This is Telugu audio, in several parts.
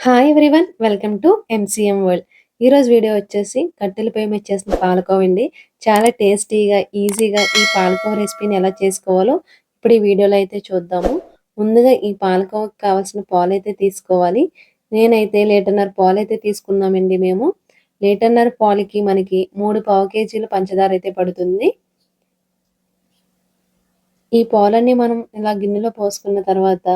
Hi everyone welcome to MCM world ఈరోజు వీడియో వచ్చేసి కట్టెల పొయ్యి మీద చేసిన పాలకోవ అండి. చాలా టేస్టీగా ఈజీగా ఈ పాలకోవ రెసిపీని ఎలా చేసుకోవాలో ఇప్పుడు ఈ వీడియోలో అయితే చూద్దాము. ముందుగా ఈ పాలకోవకి కావాల్సిన పాలు అయితే తీసుకోవాలి. నేనైతే లీటర్నర పాలు అయితే తీసుకున్నామండి మేము. లీటర్నర పాలకి మనకి మూడు పావు కేజీలు పంచదార అయితే పడుతుంది. ఈ పాలన్నీ మనం ఇలా గిన్నెలో పోసుకున్న తర్వాత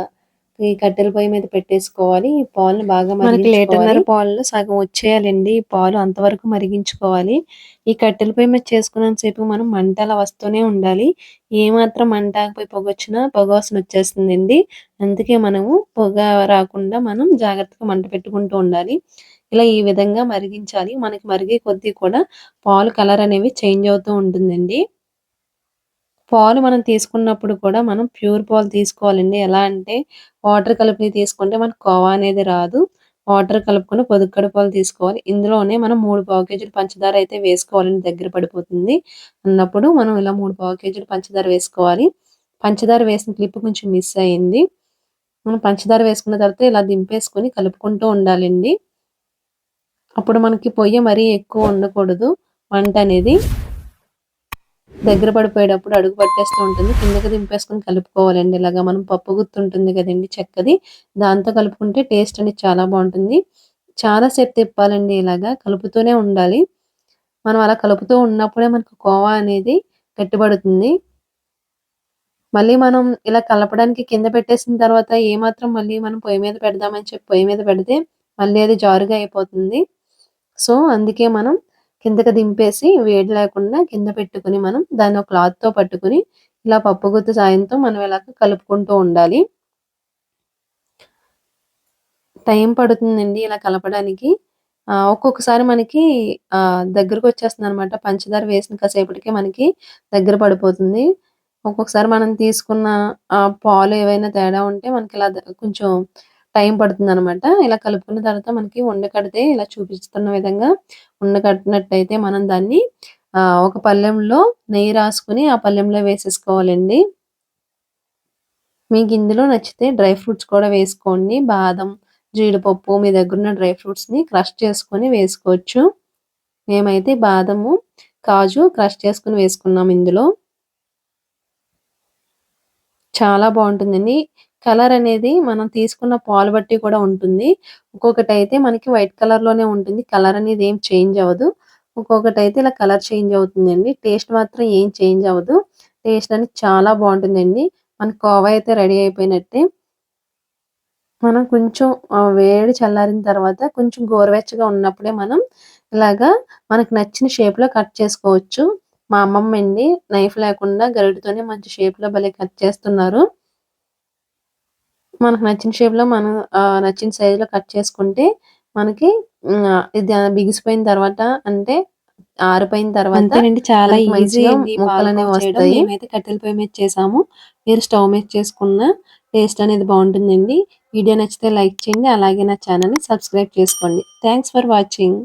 ఈ కట్టెల పొయ్యి మీద పెట్టేసుకోవాలి. ఈ పాలను బాగా మనకి లీటర్నర పాలు సగం వచ్చేయాలండి. ఈ పాలు అంతవరకు మరిగించుకోవాలి. ఈ కట్టెల పొయ్యి మీద చేసుకున్నంత సేపు మనం మంట అలా వస్తూనే ఉండాలి. ఏ మాత్రం మంట ఆగిపోయి పొగ వచ్చినా పొగ వాసన వచ్చేస్తుందండి. అందుకే మనము పొగ రాకుండా మనం జాగ్రత్తగా మంట పెట్టుకుంటూ ఉండాలి. ఇలా ఈ విధంగా మరిగించాలి. మనకి మరిగే కొద్దీ కూడా పాలు కలర్ అనేవి చేంజ్ అవుతూ ఉంటుందండి. పాలు మనం తీసుకున్నప్పుడు కూడా మనం ప్యూర్ పాలు తీసుకోవాలండి. ఎలా అంటే వాటర్ కలిపి తీసుకుంటే మనకు కోవా అనేది రాదు. వాటర్ కలుపుకొని పొదుక్కడి పాలు తీసుకోవాలి. ఇందులోనే మనం మూడు పావు కేజీలు పంచదార అయితే వేసుకోవాలని దగ్గర పడిపోతుంది. అన్నప్పుడు మనం ఇలా మూడు పావు కేజీలు పంచదార వేసుకోవాలి. పంచదార వేసిన క్లిప్ కొంచెం మిస్ అయింది. మనం పంచదార వేసుకున్న తర్వాత ఇలా దింపేసుకొని కలుపుకుంటూ ఉండాలండి. అప్పుడు మనకి పొయ్యి మరీ ఎక్కువ ఉండకూడదు. వంట అనేది దగ్గర పడిపోయేటప్పుడు అడుగు పట్టేస్తూ ఉంటుంది. కిందకి దింపేసుకొని కలుపుకోవాలండి. ఇలాగా మనం పప్పు గుర్తు ఉంటుంది కదండి చెక్కది. దాంతో కలుపుకుంటే టేస్ట్ అనేది చాలా బాగుంటుంది. చాలా సేపు తిప్పాలండి ఇలాగా. కలుపుతూనే ఉండాలి. మనం అలా కలుపుతూ ఉన్నప్పుడే మనకు కోవా అనేది గట్టిపడుతుంది మళ్ళీ మనం ఇలా కలపడానికి కింద పెట్టేసిన తర్వాత ఏమాత్రం మళ్ళీ మనం పొయ్యి మీద పెడదామని చెప్పి పొయ్యి మీద పెడితే మళ్ళీ అది జారుగా అయిపోతుంది. సో అందుకే మనం కిందకి దింపేసి వేడి లేకుండా కింద పెట్టుకుని మనం దాన్ని ఒక క్లాత్తో పట్టుకుని ఇలా పప్పు గుత్త సాయంతో మనం ఇలా కలుపుకుంటూ ఉండాలి. టైం పడుతుందండి ఇలా కలపడానికి. ఒక్కొక్కసారి మనకి దగ్గరకు వచ్చేస్తుంది అనమాట పంచదార వేసిన కాసేపటికే మనకి దగ్గర పడిపోతుంది. ఒక్కొక్కసారి మనం తీసుకున్న పాలు ఏవైనా తేడా ఉంటే మనకి ఇలా కొంచెం టైం పడుతుంది అనమాట ఇలా కలుపుకున్న తర్వాత మనకి ఉండకడితే ఇలా చూపిస్తున్న విధంగా ఉండకట్టినట్టయితే మనం దాన్ని ఒక పళ్ళెంలో నెయ్యి రాసుకుని ఆ పళ్ళెంలో వేసేసుకోవాలండి. మీకు ఇందులో నచ్చితే డ్రై ఫ్రూట్స్ కూడా వేసుకోండి. బాదం జీడిపప్పు మీ దగ్గర ఉన్న డ్రై ఫ్రూట్స్ని క్రష్ చేసుకొని వేసుకోవచ్చు. మేమైతే బాదము కాజు క్రష్ చేసుకుని వేసుకున్నాం ఇందులో. చాలా బాగుంటుందండి. కలర్ అనేది మనం తీసుకున్న పాలు బట్టి కూడా ఉంటుంది. ఒక్కొక్కటి అయితే మనకి వైట్ కలర్లోనే ఉంటుంది. కలర్ అనేది ఏం చేంజ్ అవ్వదు. ఒక్కొక్కటి అయితే ఇలా కలర్ చేంజ్ అవుతుందండి. టేస్ట్ మాత్రం ఏం చేంజ్ అవ్వదు. టేస్ట్ అనేది చాలా బాగుంటుందండి. మన కోవా అయితే రెడీ అయిపోయినట్టే. మనం కొంచెం వేడి చల్లారిన తర్వాత కొంచెం గోరువెచ్చగా ఉన్నప్పుడే మనం ఇలాగా మనకు నచ్చిన షేప్లో కట్ చేసుకోవచ్చు. మా అమ్మమ్మ అండి నైఫ్ లేకుండా గరిటతోనే మంచి షేప్లో భలే కట్ చేస్తున్నారు. మనకు నచ్చిన షేప్లో మనం నచ్చిన సైజ్లో కట్ చేసుకుంటే మనకి ఇది బిగిసిపోయిన తర్వాత అంటే ఆరిపోయిన తర్వాత చాలా ఈజీ ముక్కలు అనేవి వస్తాయి. మేమైతే కట్టెల పొయ్యి మీద చేసాము. మీరు స్టవ్ మీద చేసుకున్న టేస్ట్ అనేది బాగుంటుందండి. వీడియో నచ్చితే లైక్ చేయండి. అలాగే నా ఛానల్ని సబ్స్క్రైబ్ చేసుకోండి. Thanks for watching